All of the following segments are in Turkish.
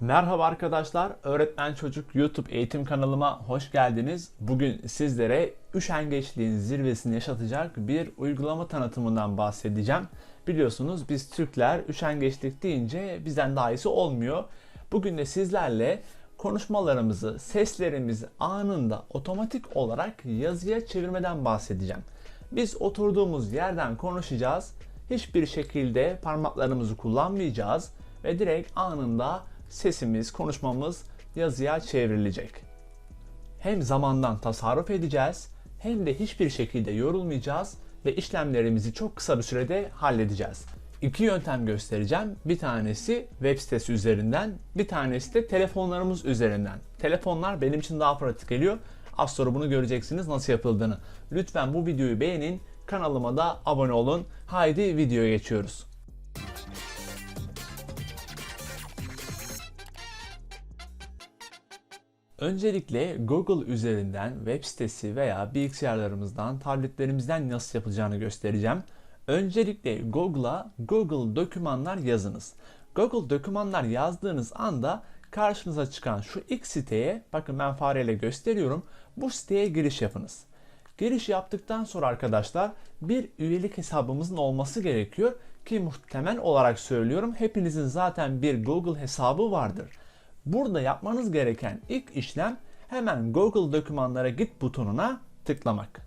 Merhaba arkadaşlar, Öğretmen Çocuk YouTube eğitim kanalıma hoş geldiniz. Bugün sizlere üşengeçliğin zirvesini yaşatacak bir uygulama tanıtımından bahsedeceğim. Biliyorsunuz biz Türkler üşengeçlik deyince bizden daha iyisi olmuyor. Bugün de sizlerle konuşmalarımızı, seslerimizi anında otomatik olarak yazıya çevirmeden bahsedeceğim. Biz oturduğumuz yerden konuşacağız. Hiçbir şekilde parmaklarımızı kullanmayacağız ve direkt anında sesimiz, konuşmamız yazıya çevrilecek. Hem zamandan tasarruf edeceğiz hem de hiçbir şekilde yorulmayacağız ve işlemlerimizi çok kısa bir sürede halledeceğiz. İki yöntem göstereceğim. Bir tanesi web sitesi üzerinden, bir tanesi de telefonlarımız üzerinden. Telefonlar benim için daha pratik geliyor. Az sonra bunu göreceksiniz nasıl yapıldığını. Lütfen bu videoyu beğenin, kanalıma da abone olun. Haydi videoya geçiyoruz. Öncelikle Google üzerinden web sitesi veya bilgisayarlarımızdan, tabletlerimizden nasıl yapılacağını göstereceğim. Öncelikle Google'a Google dokümanlar yazınız. Google dokümanlar yazdığınız anda karşınıza çıkan şu ilk siteye, bakın ben fareyle gösteriyorum, bu siteye giriş yapınız. Giriş yaptıktan sonra arkadaşlar bir üyelik hesabımızın olması gerekiyor ki muhtemel olarak söylüyorum hepinizin zaten bir Google hesabı vardır. Burada yapmanız gereken ilk işlem hemen Google dokümanlara git butonuna tıklamak.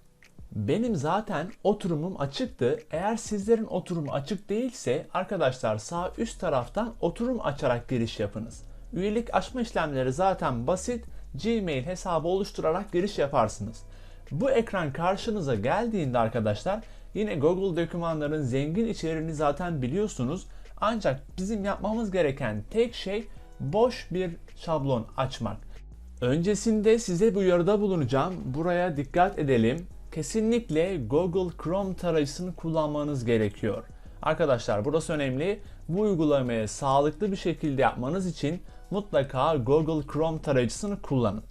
Benim zaten oturumum açıktı. Eğer sizlerin oturumu açık değilse arkadaşlar sağ üst taraftan oturum açarak giriş yapınız. Üyelik açma işlemleri zaten basit. Gmail hesabı oluşturarak giriş yaparsınız. Bu ekran karşınıza geldiğinde arkadaşlar yine Google dokümanların zengin içeriğini zaten biliyorsunuz. Ancak bizim yapmamız gereken tek şey boş bir şablon açmak. Öncesinde size bir uyarıda bulunacağım. Buraya dikkat edelim. Kesinlikle Google Chrome tarayıcısını kullanmanız gerekiyor. Arkadaşlar burası önemli. Bu uygulamayı sağlıklı bir şekilde yapmanız için mutlaka Google Chrome tarayıcısını kullanın.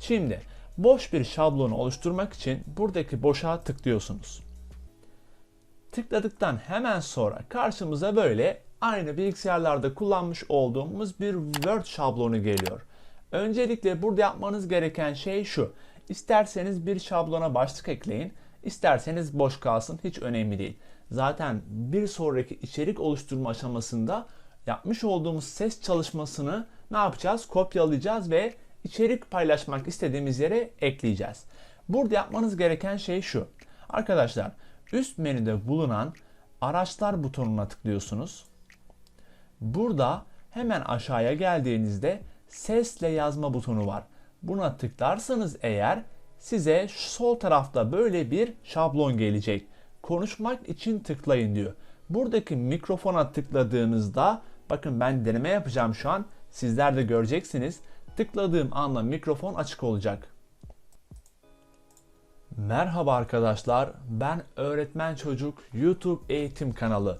Şimdi boş bir şablonu oluşturmak için buradaki boşa tıklıyorsunuz. Tıkladıktan hemen sonra karşımıza böyle aynı bilgisayarlarda kullanmış olduğumuz bir Word şablonu geliyor. Öncelikle burada yapmanız gereken şey şu. İsterseniz bir şablona başlık ekleyin, isterseniz boş kalsın hiç önemli değil. Zaten bir sonraki içerik oluşturma aşamasında yapmış olduğumuz ses çalışmasını ne yapacağız? Kopyalayacağız ve içerik paylaşmak istediğimiz yere ekleyeceğiz. Burada yapmanız gereken şey şu. Arkadaşlar üst menüde bulunan araçlar butonuna tıklıyorsunuz. Burada hemen aşağıya geldiğinizde sesle yazma butonu var. Buna tıklarsanız eğer size sol tarafta böyle bir şablon gelecek. Konuşmak için tıklayın diyor. Buradaki mikrofona tıkladığınızda bakın ben deneme yapacağım şu an. Sizler de göreceksiniz. Tıkladığım anda mikrofon açık olacak. Merhaba arkadaşlar. Ben Öğretmen Çocuk YouTube eğitim kanalı.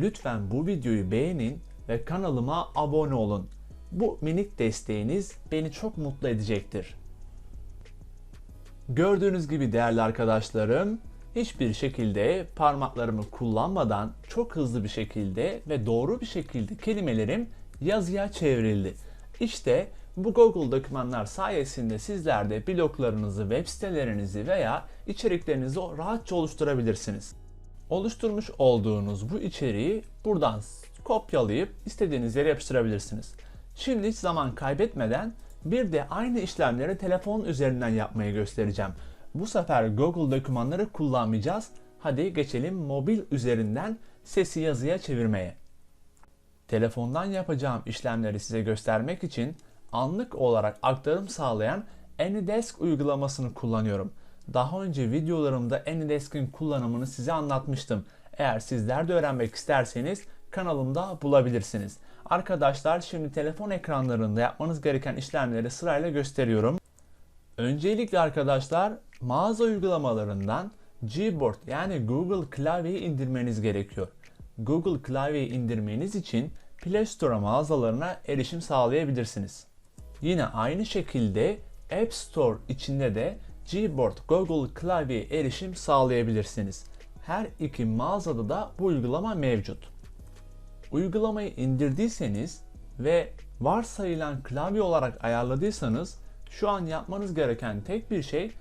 Lütfen bu videoyu beğenin ve kanalıma abone olun. Bu minik desteğiniz beni çok mutlu edecektir. Gördüğünüz gibi değerli arkadaşlarım, hiçbir şekilde parmaklarımı kullanmadan çok hızlı bir şekilde ve doğru bir şekilde kelimelerim yazıya çevrildi. İşte bu Google dokümanlar sayesinde sizler de bloglarınızı, web sitelerinizi veya içeriklerinizi rahatça oluşturabilirsiniz. Oluşturmuş olduğunuz bu içeriği buradan kopyalayıp istediğiniz yere yapıştırabilirsiniz. Şimdi hiç zaman kaybetmeden bir de aynı işlemleri telefon üzerinden yapmayı göstereceğim. Bu sefer Google dokümanları kullanmayacağız. Hadi geçelim mobil üzerinden sesi yazıya çevirmeye. Telefondan yapacağım işlemleri size göstermek için anlık olarak aktarım sağlayan AnyDesk uygulamasını kullanıyorum. Daha önce videolarımda AnyDesk'in kullanımını size anlatmıştım. Eğer sizler de öğrenmek isterseniz kanalımda bulabilirsiniz. Arkadaşlar şimdi telefon ekranlarında yapmanız gereken işlemleri sırayla gösteriyorum. Öncelikle arkadaşlar mağaza uygulamalarından Gboard yani Google klavyeyi indirmeniz gerekiyor. Google klavyeyi indirmeniz için Play Store mağazalarına erişim sağlayabilirsiniz. Yine aynı şekilde App Store içinde de Gboard Google klavye erişim sağlayabilirsiniz. Her iki mağazada da bu uygulama mevcut. Uygulamayı indirdiyseniz ve varsayılan klavye olarak ayarladıysanız şu an yapmanız gereken tek bir şey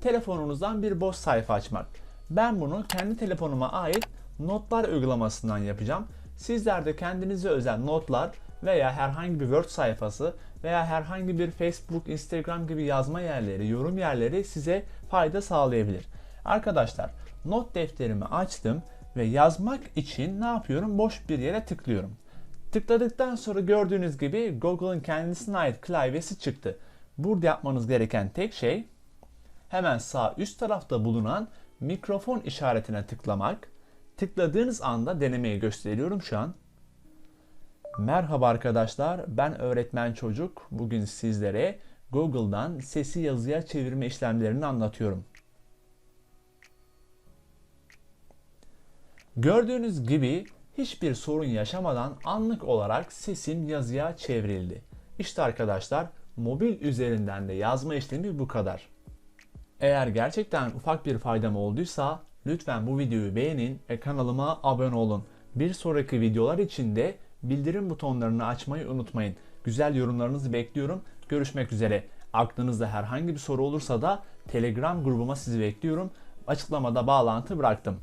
telefonunuzdan bir boş sayfa açmak. Ben bunu kendi telefonuma ait notlar uygulamasından yapacağım. Sizler de kendinize özel notlar veya herhangi bir Word sayfası veya herhangi bir Facebook, Instagram gibi yazma yerleri, yorum yerleri size fayda sağlayabilir. Arkadaşlar not defterimi açtım ve yazmak için ne yapıyorum? Boş bir yere tıklıyorum. Tıkladıktan sonra gördüğünüz gibi Google'ın kendisine ait klavyesi çıktı. Burada yapmanız gereken tek şey hemen sağ üst tarafta bulunan mikrofon işaretine tıklamak. Tıkladığınız anda denemeyi gösteriyorum şu an. Merhaba arkadaşlar, ben öğretmen çocuk. Bugün sizlere Google'dan sesi yazıya çevirme işlemlerini anlatıyorum. Gördüğünüz gibi hiçbir sorun yaşamadan anlık olarak sesim yazıya çevrildi. İşte arkadaşlar mobil üzerinden de yazma işlemi bu kadar. Eğer gerçekten ufak bir faydam olduysa lütfen bu videoyu beğenin ve kanalıma abone olun. Bir sonraki videolar için de bildirim butonlarını açmayı unutmayın. Güzel yorumlarınızı bekliyorum. Görüşmek üzere. Aklınızda herhangi bir soru olursa da Telegram grubuma sizi bekliyorum. Açıklamada bağlantı bıraktım.